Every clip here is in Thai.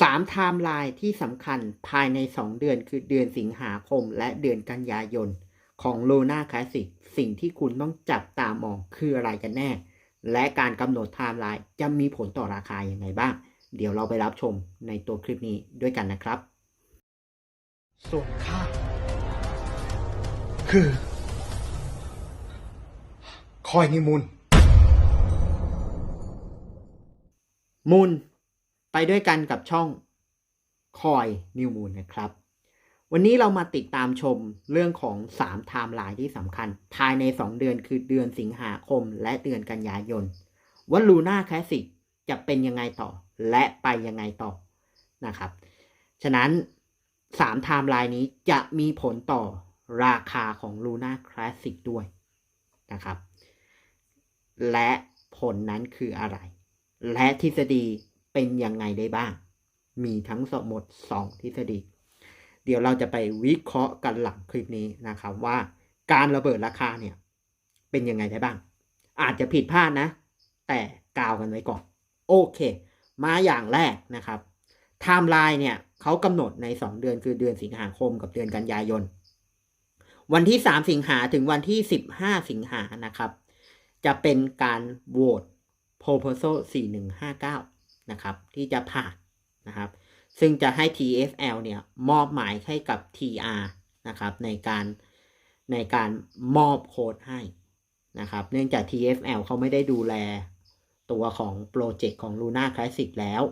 สามไทม์ไลน์ที่สำคัญภายใน 2 เดือนคือเดือนสิงหาคมและเดือนกันยายน ของ Luna Classic สิ่งที่คุณต้องจับตามองคืออะไรกันแน่ และการกำหนดไทม์ไลน์จะมีผลต่อราคาอย่างไรบ้าง เดี๋ยวเราไปรับชมในตัวคลิปนี้ด้วยกันนะครับ ส่วนข้าคือ คอยนิมุนมูลไป ด้วยกันกับช่องคอยนิวมูลนะครับ วันนี้เรามาติดตามชมเรื่องของ3ไทม์ไลน์ที่สำคัญ ภายใน 2 เดือนคือเดือนสิงหาคม และเดือนกันยายนว่าลูน่าแคสสิกจะเป็นยังไงต่อ และไปยังไงต่อนะครับ ฉะนั้น3ไทม์ไลน์นี้จะมีผลต่อราคาของ Luna Classic ด้วยนะครับ และผลนั้นคืออะไร และทฤษฎี เป็นยังไงได้บ้าง มีทั้งสมหมด2ทฤษฎี เดี๋ยวเราจะไปวิเคราะห์กันหลังคลิปนี้นะครับว่าการระเบิดราคาเนี่ยเป็นยังไงได้บ้าง อาจจะผิดพลาดนะ แต่กล่าวกันไว้ก่อน โอเค มาอย่างแรกนะครับไทม์ไลน์เนี่ยเขากำหนดใน 2 เดือนคือเดือนสิงหาคมกับเดือนกันยายน วันที่ 3 สิงหาถึงวันที่ 15 สิงหานะครับ จะเป็นการโหวต proposal 4159 นะครับ ที่จะผ่านนะครับ ซึ่งจะให้ TFL เนี่ยมอบหมายให้กับ TR นะครับในการในการมอบโค้ดให้นะครับ เนื่องจาก TFL เขาไม่ได้ดูแลตัวของโปรเจกต์ของ Luna Classic แล้ว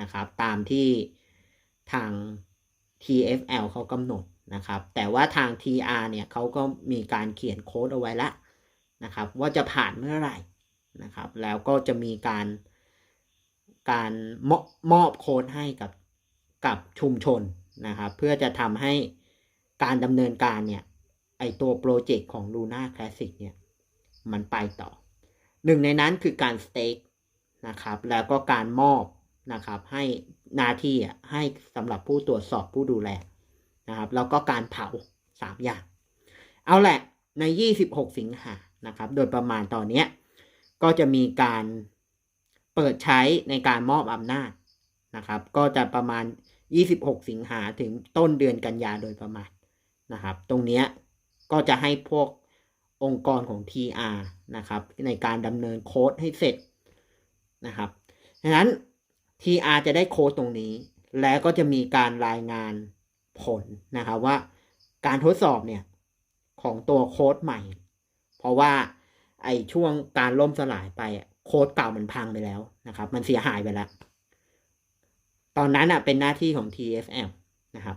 นะครับ ตามที่ทาง TFL เขากำหนดนะครับ แต่ว่าทาง TR เนี่ยเขาก็มีการเขียนโค้ดเอาไว้แล้วนะครับ ว่าจะผ่านเมื่อไหร่นะครับ แล้วก็จะมีการ การมอบมอบโค้ดให้กับกับชุมชนนะครับ เพื่อจะทำให้การดำเนินการเนี่ย ไอตัวโปรเจกต์ของ Luna Classic เนี่ย มันไปต่อ หนึ่งในนั้นคือการสเต็กนะครับ แล้วก็การมอบนะครับ ให้หนาที่อะให้สำหรับผู้ตรวจสอบผู้ดูแลนะครับ แล้วก็การเผาสามอย่าง เอาแหละใน 26 สิงหานะครับ โดยประมาณตอนนี้ก็จะมีการ เปิดใช้ในการมอบอำนาจนะครับ ก็จะประมาณ 26 สิงหาถึงต้นเดือนกันยาโดยประมาณนะครับ ตรงนี้ก็จะให้พวกองค์กรของ TR นะครับ ในการดำเนินโค้ดให้เสร็จนะครับดังนั้น TR จะได้โค้ดตรงนี้ แล้วก็จะมีการรายงานผลนะครับว่าการทดสอบเนี่ยของตัวโค้ดใหม่ เพราะว่าไอช่วงการล่มสลายไปอะ โค้ดเก่ามันพังไปแล้วนะครับ มันเสียหายไปแล้ว ตอนนั้นอะเป็นหน้าที่ของ TFL นะครับ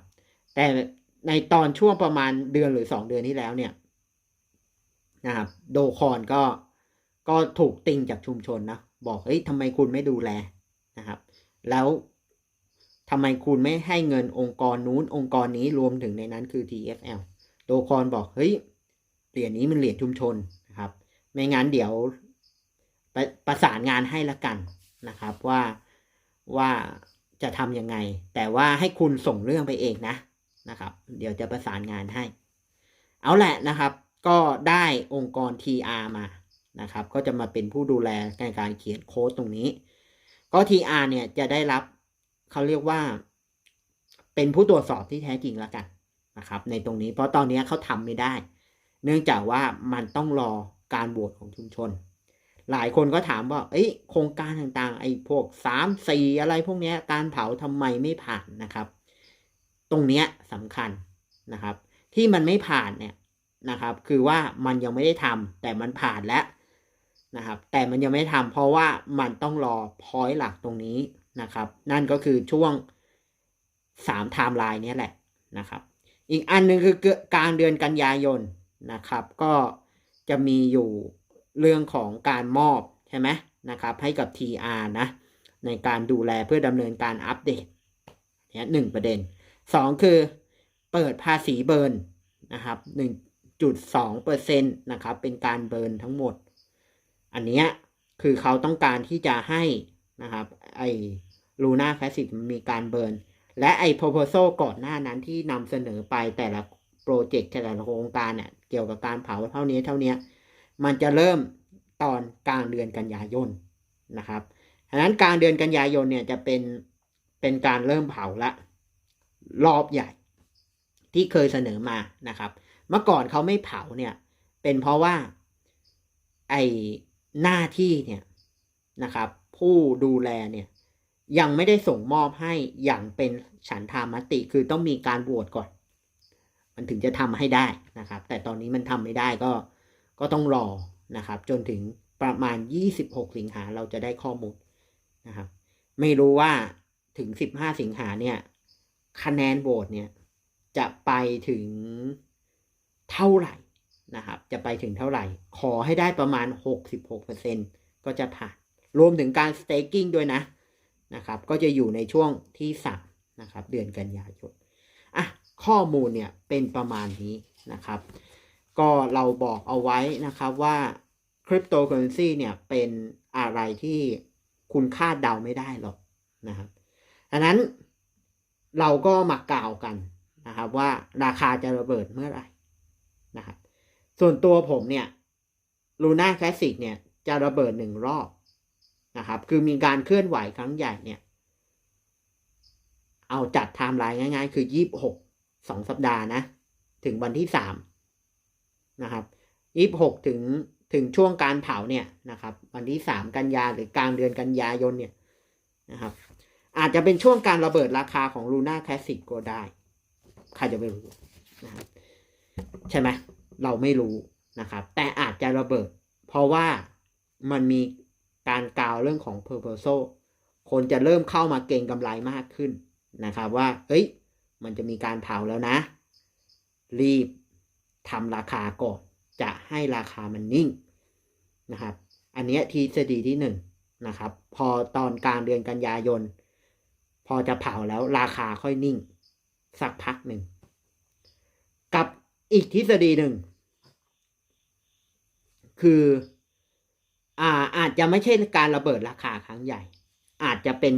แต่ในตอนช่วงประมาณเดือนหรือสองเดือนที่แล้วเนี่ยนะครับโดคอนก็ก็ถูกติงจากชุมชนนะบอกเฮ้ยทำไมคุณไม่ดูแลนะครับ แล้วทำไมคุณไม่ให้เงินองค์กรนู้นองค์กรนี้รวมถึงในนั้นคือ TFL โดคอนบอกเฮ้ยเหรียญนี้มันเหรียญชุมชนนะครับ ไม่งั้นเดี๋ยว ประประสานงานให้ละกันนะครับว่าว่าจะทำยังไง แต่ว่าให้คุณส่งเรื่องไปเองนะนะครับ เดี๋ยวจะประสานงานให้ เอาแหละนะครับ ก็ได้องค์กร TR มานะครับ ก็จะมาเป็นผู้ดูแลในการเขียนโค้ดตรงนี้ ก็ TR เนี่ยจะได้รับเขาเรียกว่า เป็นผู้ตรวจสอบที่แท้จริงแล้วกันนะครับ ในตรงนี้เพราะตอนนี้เขาทำไม่ได้ เนื่องจากว่ามันต้องรอการโหวตของชุมชน หลายคนก็ถามว่า เอ้ยโครงการต่างๆ ไอ้พวกสามสี่อะไรพวกนี้การเผาทำไมไม่ผ่านนะครับ ตรงเนี้ยสำคัญนะครับ ที่มันไม่ผ่านเนี่ยนะครับ คือว่ามันยังไม่ได้ทำแต่มันผ่านแล้วนะครับ แต่มันยังไม่ทำเพราะว่ามันต้องรอพอยต์หลักตรงนี้นะครับ นั่นก็คือช่วงสามไทม์ไลน์นี้แหละนะครับ อีกอันหนึ่งคือกลางเดือนกันยายนนะครับ ก็จะมีอยู่ เรื่องของการมอบใช่ไหมนะครับให้กับ TR นะ ในการดูแลเพื่อดำเนินการอัปเดตเนี่ยหนึ่งประเด็นสองคือเปิดภาษีเบิร์นนะครับหนึ่งจุดสองเปอร์เซ็นต์นะครับเป็นการเบิร์นทั้งหมด อันเนี้ยคือเขาต้องการที่จะให้นะครับไอ้ลูน่าแคสซิมันมีการเบิร์นและไอ้ proposal ก่อนหน้านั้นที่นำเสนอไปแต่ละโปรเจกต์แต่ละโครงการเนี่ยเกี่ยวกับการเผาเท่านี้เท่านี้ มันจะเริ่มตอนกลางเดือนกันยายนนะครับฉะนั้นกลางเดือนกันยายนเนี่ยจะเป็นเป็นการเริ่มเผาละรอบใหญ่ที่เคยเสนอมานะครับ เมื่อก่อนเขาไม่เผาเนี่ย เป็นเพราะว่าไอหน้าที่เนี่ยนะครับ ผู้ดูแลเนี่ยยังไม่ได้ส่งมอบให้อย่างเป็นฉันทามติคือต้องมีการโหวตก่อน มันถึงจะทำให้ได้นะครับ แต่ตอนนี้มันทำไม่ได้ก็ ก็ต้องรอนะครับ จนถึงประมาณ 26 สิงหาเราจะได้ข้อมูลนะครับ ไม่รู้ว่าถึง 15 สิงหาเนี่ย คะแนนโหวตเนี่ย จะไปถึงเท่าไหร่นะครับ จะไปถึงเท่าไหร่ ขอให้ได้ประมาณ 66%ก็จะผ่าน รวมถึงการ staking ด้วยนะนะครับ ก็จะอยู่ในช่วงที่สามนะครับ เดือนกันยายนอะข้อมูลเนี่ยเป็นประมาณนี้นะครับ ก็เราบอกเอาไว้นะครับว่าคริปโตเคอเรนซีเนี่ยเป็นอะไรที่คุณคาดเดาไม่ได้หรอกนะครับดังนั้นเราก็มากล่าวกันนะครับว่าราคาจะระเบิดเมื่อไหร่นะครับส่วนตัวผมเนี่ยลูน่าคลาสสิกเนี่ยจะระเบิดหนึ่งรอบนะครับคือมีการเคลื่อนไหวครั้งใหญ่เนี่ย เอาจัดไทม์ไลน์ง่ายๆ คือยี่บหกสองสัปดาห์นะ ถึงวันที่สาม นะครับยี่หกถึงถึงช่วงการเผาเนี่ยนะครับ วันที่สามกันยาหรือกลางเดือนกันยายนเนี่ยนะครับ อาจจะเป็นช่วงการระเบิดราคาของลูน่าคลาสสิกก็ได้ ใครจะไปรู้นะครับใช่ไหมเราไม่รู้นะครับ แต่อาจจะระเบิด เพราะว่ามันมีการกล่าวเรื่องของ p u r p o s a l คนจะเริ่มเข้ามาเก็งกำไรมากขึ้นนะครับ ว่า เฮ้ย มันจะมีการเผาแล้วนะ รีบ ทำราคาก่อนจะให้ราคามันนิ่งนะครับ อันนี้ทฤษฎีที่หนึ่งนะครับ พอตอนกลางเดือนกันยายน พอจะเผาแล้วราคาค่อยนิ่ง สักพักหนึ่ง กับอีกทฤษฎีหนึ่ง คืออ่าอาจจะไม่ใช่การระเบิดราคาครั้งใหญ่ อาจจะเป็น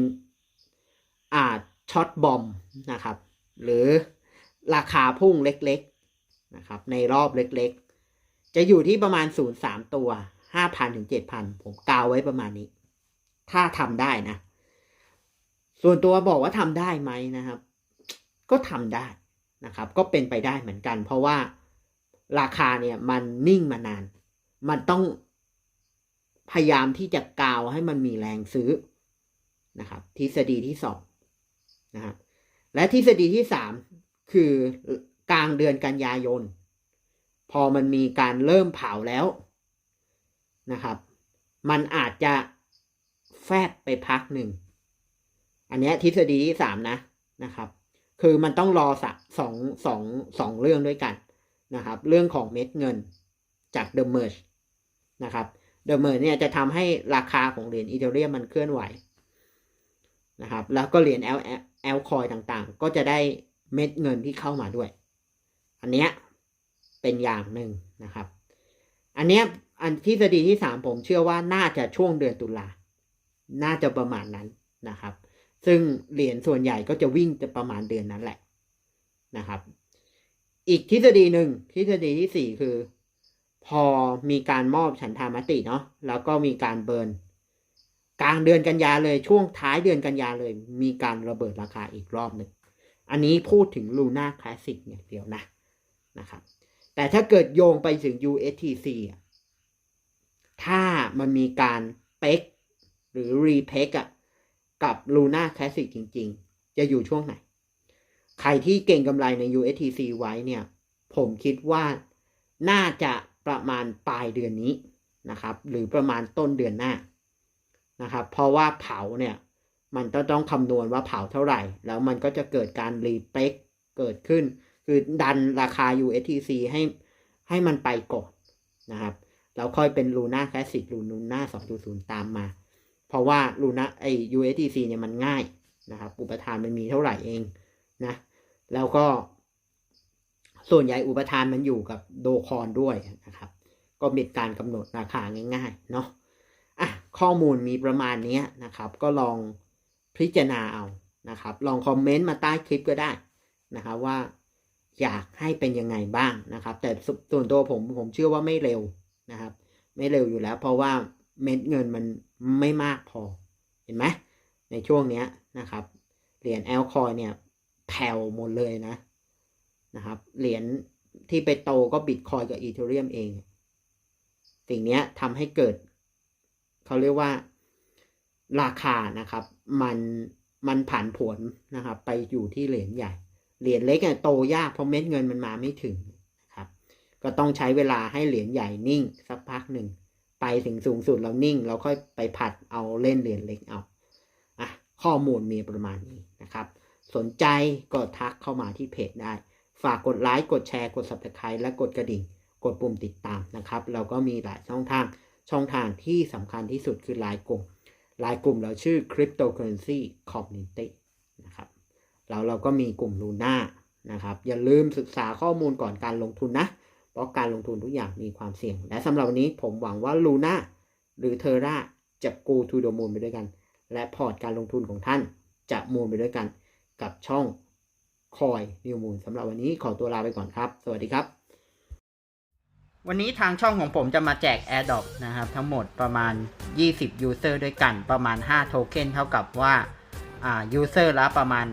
อาจช็อตบอมนะครับ หรือราคาพุ่งเล็ก นะครับ ในรอบเล็กๆ จะอยู่ที่ประมาณ 0.3 ตัว 5,000 ถึง 7,000 ผมกาวไว้ประมาณนี้ ถ้าทำได้นะ ส่วนตัวบอกว่าทำได้ไหมนะครับ ก็ทำได้นะครับ ก็เป็นไปได้เหมือนกัน เพราะว่าราคาเนี่ยมันนิ่งมานาน มันต้องพยายามที่จะกาวให้มันมีแรงซื้อนะครับ ทฤษฎีที่สองนะครับและทฤษฎีที่สามคือ กลางเดือนกันยายน พอมันมีการเริ่มเผาแล้วนะครับ มันอาจจะแฟบไปพักหนึ่ง อันเนี้ยทฤษฎีที่สามนะนะครับ คือมันต้องรอสักสองสองสองเรื่องด้วยกันนะครับ เรื่องของเม็ดเงินจาก The Merge นะครับ The Merge เนี่ยจะทำให้ราคาของเหรียญอีเทเรียมมันเคลื่อนไหวนะครับ แล้วก็เหรียญ L L คอยต่างๆ ก็จะได้เม็ดเงินที่เข้ามาด้วย อันเนี้ยเป็นอย่างหนึ่งนะครับ อันเนี้ยอันทฤษฎีที่สามผมเชื่อว่าน่าจะช่วงเดือนตุลา น่าจะประมาณนั้นนะครับ ซึ่งเหรียญส่วนใหญ่ก็จะวิ่งจะประมาณเดือนนั้นแหละนะครับ อีกทฤษฎีหนึ่งทฤษฎีที่สี่คือ พอมีการมอบฉันทามติเนาะแล้วก็มีการเบิร์นกลางเดือนกันยาเลยช่วงท้ายเดือนกันยาเลย มีการระเบิดราคาอีกรอบหนึ่งอันนี้พูดถึง Luna Classic อย่างเดียวนะ นะครับ แต่ถ้าเกิดโยงไปถึง USTC ถ้ามันมีการเป๊กหรือรีเพ็กอะกับ Luna Classic จริง ๆ จะอยู่ช่วงไหน ใครที่เก่งกำไรใน USTC ไว้เนี่ย ผมคิดว่าน่าจะประมาณปลายเดือนนี้นะครับ หรือประมาณต้นเดือนหน้านะครับ เพราะว่าเผาเนี่ย มันต้องต้องคำนวณว่าเผาเท่าไหร่ แล้วมันก็จะเกิดการรีเป๊กเกิดขึ้น คือดันราคา USTC ให้ให้มันไปก่อนนะครับแล้วค่อยเป็น Luna Classic หรือ Luna 2.0 ตามมา เพราะว่า Luna ไอ USDC เนี่ยมันง่ายนะครับอุปทานมันมีเท่าไหร่เองนะแล้วก็ส่วนใหญ่อุปทานมันอยู่กับโดคอนด้วยนะครับ ก็มีการกำหนดราคาง่ายๆเนาะอะข้อมูลมีประมาณนี้นะครับ ก็ลองพิจารณาเอานะครับ ลองคอมเมนต์มาใต้คลิปก็ได้นะครับว่า อยากให้เป็นยังไงบ้างนะครับ แต่ส่วนตัวผมผมเชื่อว่าไม่เร็วนะครับ ไม่เร็วอยู่แล้ว เพราะว่าเม็ดเงินมันไม่มากพอเห็นไหมในช่วงเนี้ยนะครับเหรียญแอลคอยเนี่ยแผ่วหมดเลยนะนะครับเหรียญที่ไปโตก็บิตคอยกับอีเทเรียมเอง สิ่งนี้ทำให้เกิด เขาเรียกว่าราคานะครับ มันมันผันผวนนะครับ ไปอยู่ที่เหรียญใหญ่ เหรียญเล็กเนี่ยโตยากเพราะเม็ดเงินมันมาไม่ถึงครับ ก็ต้องใช้เวลาให้เหรียญใหญ่นิ่งสักพักหนึ่ง ไปถึงสูงสุดแล้วนิ่ง เราค่อยไปผัดเอาเล่นเหรียญเล็กเอาอะข้อมูลมีประมาณนี้นะครับ สนใจก็ทักเข้ามาที่เพจได้ ฝากกดไลค์กดแชร์กด subscribe และกดกระดิ่ง กดปุ่มติดตามนะครับ เราก็มีหลายช่องทางช่องทางที่สำคัญที่สุดคือไลน์กลุ่มไลน์กลุ่มเราชื่อ cryptocurrency community นะครับ แล้วเราก็มีกลุ่มลูน่านะครับ อย่าลืมศึกษาข้อมูลก่อนการลงทุนนะ เพราะการลงทุนทุกอย่างมีความเสี่ยง และสำหรับวันนี้ผมหวังว่าลูน่าหรือเทอร่าจะ go to the moon ไปด้วยกัน และพอร์ตการลงทุนของท่านจะมูลไปด้วยกัน กับช่องคอยนิวมูลสำหรับวันนี้ขอตัวลาไปก่อนครับ สวัสดีครับ วันนี้ทางช่องของผมจะมาแจก AirDrop นะครับ ทั้งหมดประมาณ 20 User ด้วยกันประมาณ 5 โทเค็นเท่ากับว่าอ่า User ละประมาณ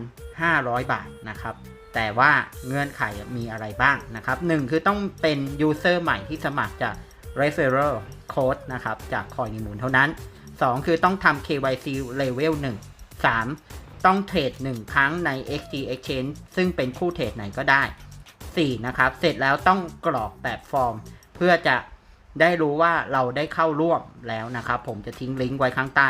500 บาทนะครับ แต่ว่าเงื่อนไขมีอะไรบ้างนะครับหนึ่งคือต้องเป็น User ใหม่ที่สมัครจาก Referral Code นะครับจากคอยนิมูลเท่านั้น 2 คือต้องทำ KYC Level 1 3 ต้องเทรด1 ครั้งใน XG Exchange ซึ่งเป็นคู่เทรดไหนก็ได้ 4 นะครับ เสร็จแล้วต้องกรอกแบบฟอร์ม เพื่อจะได้รู้ว่าเราได้เข้าร่วมแล้วนะครับ ผมจะทิ้งลิงก์ไว้ข้างใต้